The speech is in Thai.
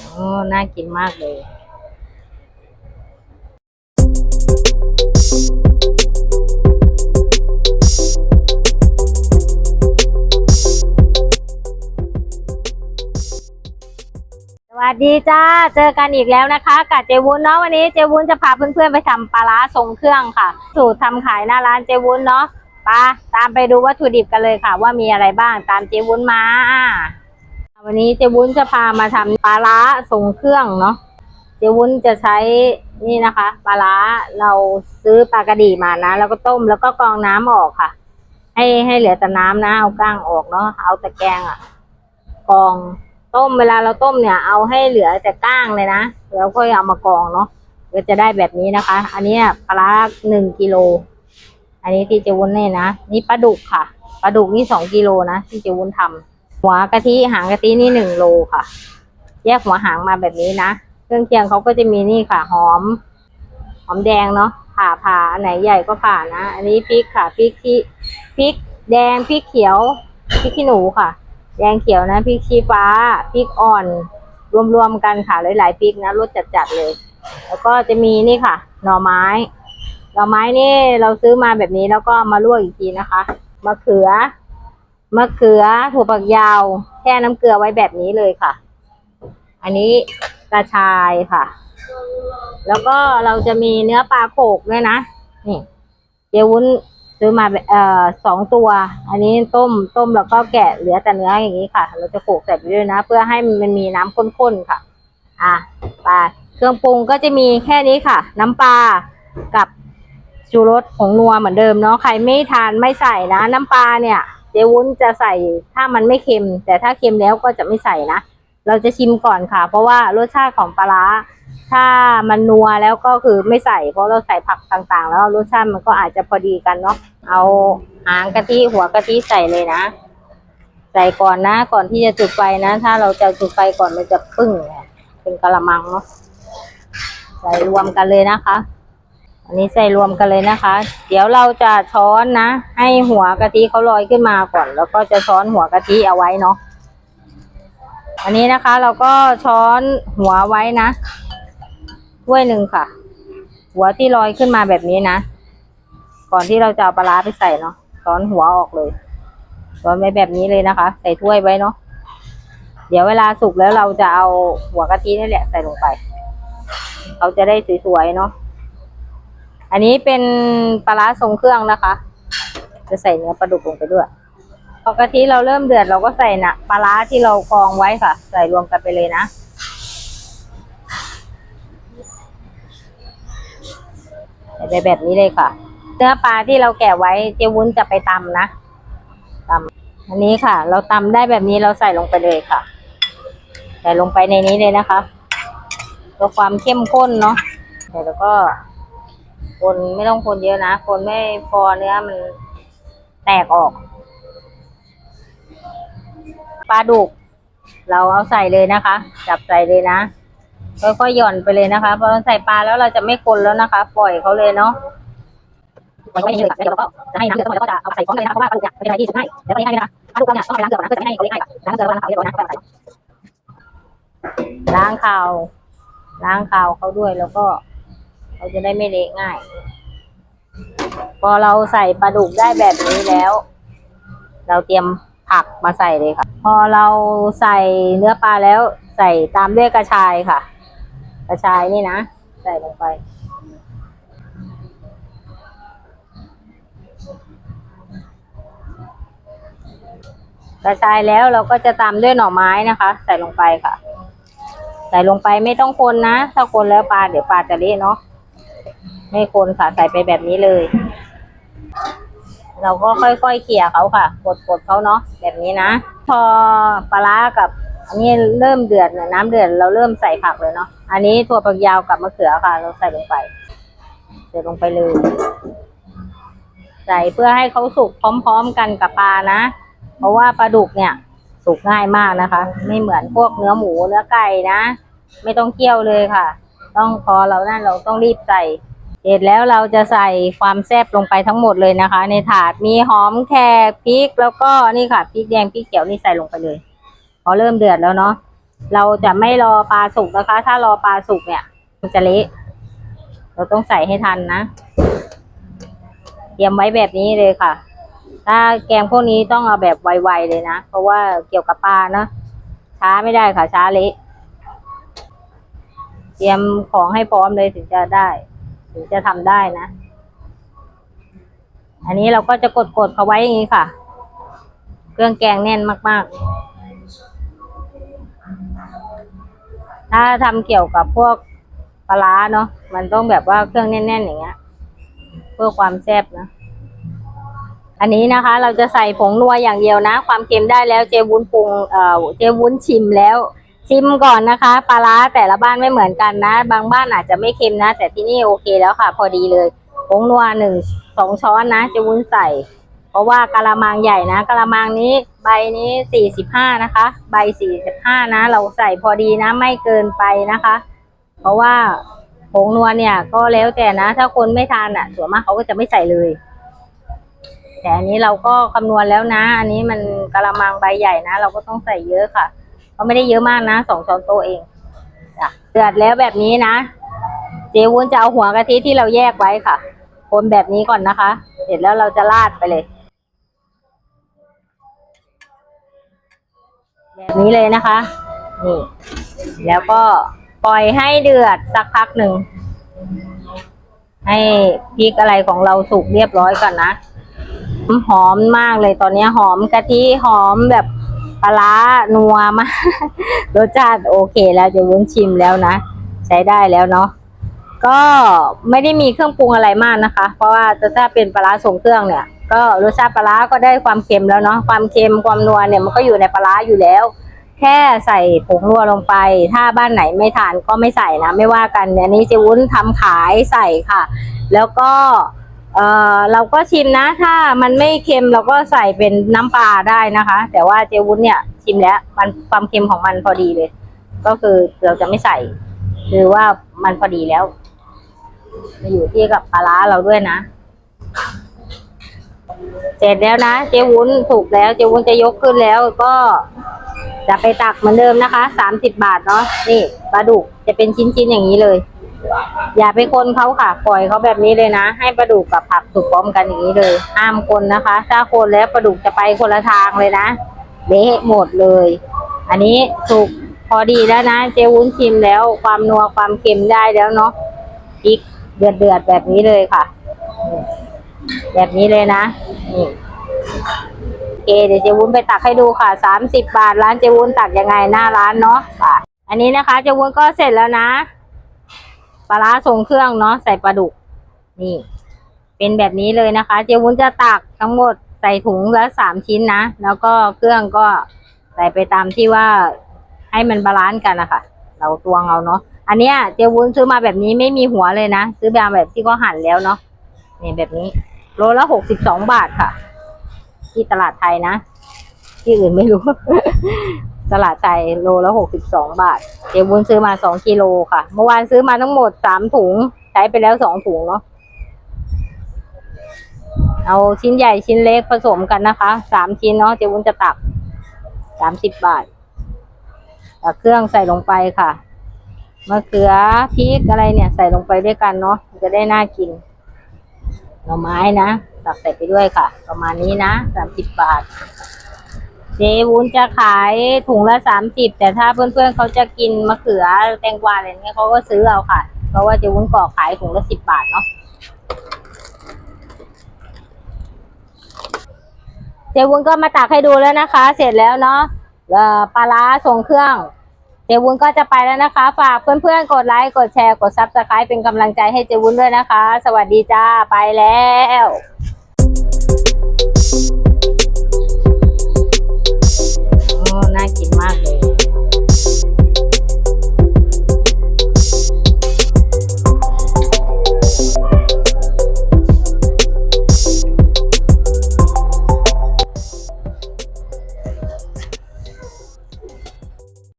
โอ้น่ากินมากเลยสวัสดีจ้า เจอกันอีกแล้วนะคะกับเจวุ้นเนาะวันนี้เจวุ้นจะพาเพื่อนๆไปทำปลาร้าทรงเครื่องค่ะ สูตรทำขายหน้าร้านเจวุ้นเนาะไปาตามไปดูวัตถุดิบกันเลยค่ะ ว่ามีอะไรบ้างตามเจวุ้นมา วันนี้เจวุ้นจะพามาทำปลาร้าทรงเครื่องเนาะเจวุ้นจะใช้นี่นะคะปลาร้าเราซื้อปลากระดีมานะแล้วก็ต้มแล้วก็กรองน้ำออกค่ะ ให้ให้เหลือแต่น้ำนะเอาก้างออกเนาะเอาแต่แกงอะกรองต้มเวลาเราต้มเนี่ย เอาให้เหลือแต่ก้างเลยนะแล้วก็เอามากรองเนาะก็จะได้แบบนี้นะคะ อันนี้ปลาร้าหนึ่งกิโล อันนี้ที่เจวุ้นเนี่ยนะนี่ปลาดุกค่ะปลาดุกนี่สองกิโลนะที่เจวุ้นทำ หัวกะทิหางกะทินี่หนึ่งโลค่ะ แยกหัวหางมาแบบนี้นะเครื่องเคียงเขาก็จะมีนี่ค่ะ หอม หอมแดงเนาะผ่าผ่าอันไหนใหญ่ก็ผ่านะอันนี้พริกค่ะพริกที่พริกแดงพริกเขียวพริกขี้หนูค่ะ แดงเขียวนะพริกชี้ฟ้าพริกอ่อน รวมๆกันค่ะหลายๆพริกนะรสจัดๆเลย แล้วก็จะมีนี่ค่ะ หน่อไม้หน่อไม้นี่เราซื้อมาแบบนี้แล้วก็มาลวกอีกทีนะคะมะเขือ มะเขือถั่วฝักยาวแช่น้ำเกลือไว้แบบนี้เลยค่ะ อันนี้กระชายค่ะ แล้วก็เราจะมีเนื้อปลาโขกด้วยนะนี่เยวุ้นซื้อมาเอ่อสองตัว อันนี้ต้มต้มแล้วก็แกะเหลือแต่เนื้ออย่างนี้ค่ะ เราจะโขกใส่ไปด้วยนะ เพื่อให้มันมีน้ำข้นๆค่ะ อะปลาเครื่องปรุงก็จะมีแค่นี้ค่ะ น้ำปลากับชูรสของนัวเหมือนเดิมเนาะใครไม่ทานไม่ใส่นะ น้ำปลาเนี่ย เจวุ้นจะใส่ถ้ามันไม่เค็ม แต่ถ้าเค็มแล้วก็จะไม่ใส่นะ เราจะชิมก่อนค่ะ เพราะว่ารสชาติของปลาร้าถ้ามันนัวแล้วก็คือไม่ใส่ เพราะเราใส่ผักต่างๆ แล้วรสชาติมันก็อาจจะพอดีกันเนาะเอาหางกะทิหัวกะทิใส่เลยนะ ใส่ก่อนนะก่อนที่จะจุดไฟนะ ถ้าเราจะจุดไฟก่อนมันจะปึ้งเนี่ยเป็นกะละมังเนาะใส่รวมกันเลยนะคะ อันนี้ใส่รวมกันเลยนะคะ เดี๋ยวเราจะช้อนนะ ให้หัวกะทิเขาลอยขึ้นมาก่อน แล้วก็จะช้อนหัวกะทิเอาไว้เนาะอันนี้นะคะเราก็ช้อนหัวไว้นะถ้วยหนึ่งค่ะ หัวที่ลอยขึ้นมาแบบนี้นะ ก่อนที่เราจะเอาปลาร้าไปใส่เนาะช้อนหัวออกเลยช้อนไว้แบบนี้เลยนะคะ ใส่ถ้วยไว้เนาะเดี๋ยวเวลาสุกแล้วเราจะเอาหัวกะทินี่แหละใส่ลงไป เขาจะได้สวยๆเนาะ อันนี้เป็นปลาร้าทรงเครื่องนะคะ จะใส่เนื้อปลาดุกลงไปด้วย พอกะทิเราเริ่มเดือดเราก็ใส่นะปลาร้าที่เรากรองไว้ค่ะ ใส่รวมกันไปเลยนะใส่ไปแบบนี้เลยค่ะ เนื้อปลาที่เราแกะไว้เจวุ้นจะไปตำนะตำอันนี้ค่ะ เราตำได้แบบนี้เราใส่ลงไปเลยค่ะ ใส่ลงไปในนี้เลยนะคะเพื่อความเข้มข้นเนาะแล้วก็ คนไม่ต้องคนเยอะนะ คนไม่พอเนื้อมันแตกออก ปลาดุก เราเอาใส่เลยนะคะ จับใส่เลยนะค่อยๆหย่อนไปเลยนะคะพอเราใส่ปลาแล้วเราจะไม่คนแล้วนะคะ ปล่อยเขาเลยเนาะปล่อยไว้อย่างนี้เยค่ะเดี๋ยวเราก็จะให้น้ำเดือดแล้วก็จะเอาใส่พร้อมเลยนะคะเพราะว่าปลาดุกเนี่ยเป็นอะไรที่สุดง่ายแล้วก็ง่ายนะคะปลาดุกเราเนี่ยต้องไปล้างเกลือก่อนนะเพื่อจะไม่ให้เขาเละง่ายค่ะล้างเกลือแล้วล้างขาเรียบร้อยนะก็ใส่ล้างเขาล้างเขาเขาด้วยแล้วก็ เขาจะได้ไม่เละง่าย พอเราใส่ปลาดุกได้แบบนี้แล้ว เราเตรียมผักมาใส่เลยค่ะ พอเราใส่เนื้อปลาแล้ว ใส่ตามด้วยกระชายค่ะ กระชายนี่นะ ใส่ลงไปกระชายแล้วเราก็จะตามด้วยหน่อไม้นะคะ ใส่ลงไปค่ะ ใส่ลงไปไม่ต้องคนนะ ถ้าคนแล้วปลาเดี๋ยวปลาจะเละเนาะ ไม่คนค่ะใส่ไปแบบนี้เลย เราก็ค่อยๆเขี่ยเขาค่ะ กดๆเขาเนาะแบบนี้นะ พอปลากับอันนี้เริ่มเดือดเนี่ยน้ำเดือดเราเริ่มใส่ผักเลยเนาะอันนี้ถั่วฝักยาวกับมะเขือค่ะ เราใส่ลงไปใส่ลงไปเลยใส่เพื่อให้เขาสุกพร้อมๆกันกับปลานะ เพราะว่าปลาดุกเนี่ยสุกง่ายมากนะคะ ไม่เหมือนพวกเนื้อหมูเนื้อไก่นะ ไม่ต้องเคี่ยวเลยค่ะ ต้องพอเรานั่นเราต้องรีบใส่ เสร็จแล้วเราจะใส่ความแซ่บลงไปทั้งหมดเลยนะคะ ในถาดมีหอมแขกพริกแล้วก็นี่ค่ะพริกแดงพริกเขียวนี่ใส่ลงไปเลยพอเริ่มเดือดแล้วเนาะเราจะไม่รอปลาสุกนะคะ ถ้ารอปลาสุกเนี่ย มันจะเละเราต้องใส่ให้ทันนะเตรียมไว้แบบนี้เลยค่ะ ถ้าแกงพวกนี้ต้องเอาแบบไวๆเลยนะ เพราะว่าเกี่ยวกับปลาเนาะช้าไม่ได้ค่ะช้าเละเตรียมของให้พร้อมเลยถึงจะได้ ถึงจะทำได้นะ อันนี้เราก็จะกดๆเขาไว้อย่างนี้ค่ะ เครื่องแกงแน่นมาก ๆ ถ้าทำเกี่ยวกับพวกปลาร้าเนาะมันต้องแบบว่าเครื่องแน่น ๆ อย่างเงี้ย เพื่อความแซ่บนะอันนี้นะคะเราจะใส่ผงนัวอย่างเดียวนะ ความเค็มได้แล้วเจวุ้นปรุงเอ่อเจวุ้นชิมแล้ว ชิมก่อนนะคะ ปลาร้าแต่ละบ้านไม่เหมือนกันนะ บางบ้านอาจจะไม่เค็มนะ แต่ที่นี่โอเคแล้วค่ะ พอดีเลยผงนัวหนึ่งสองช้อนนะเจวุ้นใส่ เพราะว่ากะละมังใหญ่นะกะละมังนี้ใบนี้สี่สิบห้านะคะ ใบสี่สิบห้านะ เราใส่พอดีนะ ไม่เกินไปนะคะ เพราะว่าผงนัวเนี่ยก็แล้วแต่นะ ถ้าคนไม่ทานอะส่วนมากเขาก็จะไม่ใส่เลย แต่อันนี้เราก็คำนวณแล้วนะ อันนี้มันกะละมังใบใหญ่นะ เราก็ต้องใส่เยอะค่ะ ก็ไม่ได้เยอะมากนะสองช้อนโต๊ะเองจ้ะเดือดแล้วแบบนี้นะ เจวุ้นจะเอาหัวกะทิที่เราแยกไว้ค่ะ คนแบบนี้ก่อนนะคะ เสร็จแล้วเราจะราดไปเลย แบบนี้เลยนะคะ นี่ แล้วก็ปล่อยให้เดือดสักพักหนึ่ง ให้พริกอะไรของเราสุกเรียบร้อยก่อนนะหอมมากเลยตอนนี้หอมกะทิหอมแบบ ปลานัวมากรสชาติโอเคแล้วจะวุ้นชิมแล้วนะ ใช้ได้แล้วเนาะก็ไม่ได้มีเครื่องปรุงอะไรมากนะคะ เพราะว่าถ้าเป็นปลาส่งเครื่องเนี่ย ก็รสชาติปลาก็ได้ความเค็มแล้วเนาะความเค็มความนัวเนี่ยมันก็อยู่ในปลาอยู่แล้ว แค่ใส่ผงนัวลงไป ถ้าบ้านไหนไม่ทานก็ไม่ใส่นะ ไม่ว่ากันอันนี้เจวุ้นทำขายใส่ค่ะ แล้วก็ เอ่อเราก็ชิมนะ ถ้ามันไม่เค็มเราก็ใส่เป็นน้ำปลาได้นะคะ แต่ว่าเจวุ้นเนี่ยชิมแล้ว มันความเค็มของมันพอดีเลย ก็คือเราจะไม่ใส่ คือว่ามันพอดีแล้วมาอยู่ที่กับปลาร้าเราด้วยนะ เสร็จแล้วนะ เจวุ้นถูกแล้ว เจวุ้นจะยกขึ้นแล้วก็จะไปตักเหมือนเดิมนะคะสามสิบบาทเนาะนี่ปลาดุกจะเป็นชิ้นๆอย่างนี้เลย อย่าไปคนเขาค่ะปล่อยเขาแบบนี้เลยนะ ให้ปลาดุกกับผักสุกพร้อมกันอย่างนี้เลยห้ามคนนะคะ ถ้าคนแล้วปลาดุกจะไปคนละทางเลยนะเละหมดเลย อันนี้สุกพอดีแล้วนะ เจวุ้นชิมแล้วความนัวความเค็มได้แล้วเนาะพริกเดือดเดือดแบบนี้เลยค่ะ แบบนี้เลยนะนี่โอเคเดี๋ยวเจวุ้นไปตักให้ดูค่ะสามสิบบาทร้านเจวุ้นตักยังไงหน้าร้านเนาะค่ะ อันนี้นะคะ เจวุ้นก็เสร็จแล้วนะ ปลาร้าทรงเครื่องเนาะใส่ปลาดุก นี่ เป็นแบบนี้เลยนะคะ เจวุ้นจะตักทั้งหมดใส่ถุงละสามชิ้นนะ แล้วก็เครื่องก็ใส่ไปตามที่ว่าให้มันบาลานซ์กันนะคะเราตวงเอาเนาะอันเนี้ยเจวุ้นซื้อมาแบบนี้ไม่มีหัวเลยนะ ซื้อมาแบบที่ก็หั่นแล้วเนาะนี่แบบนี้ โลละหกสิบสองบาทค่ะ ที่ตลาดไทยนะ ที่อื่นไม่รู้ ตลาดไทยโลละหกสิบสองบาท เดี๋ยววุ้นซื้อมาสองกิโลค่ะ เมื่อวานซื้อมาทั้งหมดสามถุง ใช้ไปแล้วสองถุงเนาะ เอาชิ้นใหญ่ชิ้นเล็กผสมกันนะคะ สามชิ้นเนาะเดี๋ยววุ้นจะตักสามสิบบาทตักเครื่องใส่ลงไปค่ะมะเขือพริกอะไรเนี่ย ใส่ลงไปด้วยกันเนาะจะได้น่ากินหน่อไม้นะตักใส่ไปด้วยค่ะ ประมาณนี้นะสามสิบบาท เจวุ้นจะขายถุงละสามสิบแต่ถ้าเพื่อนๆเขาจะกินมะเขือแตงกวาอะไรเงี้ยเขาก็ซื้อเอาค่ะ เพราะว่าเจวุ้นก่อขายถุงละสิบบาทเนาะเจวุ้นก็มาตักให้ดูแล้วนะคะ เสร็จแล้วเนาะปลาร้าส่งเครื่อง เจวุ้นก็จะไปแล้วนะคะ ฝากเพื่อนๆ กดไลค์ กดแชร์ กดซับสไครป์เป็นกำลังใจให้เจวุ้นด้วยนะคะ สวัสดีจ้า ไปแล้ว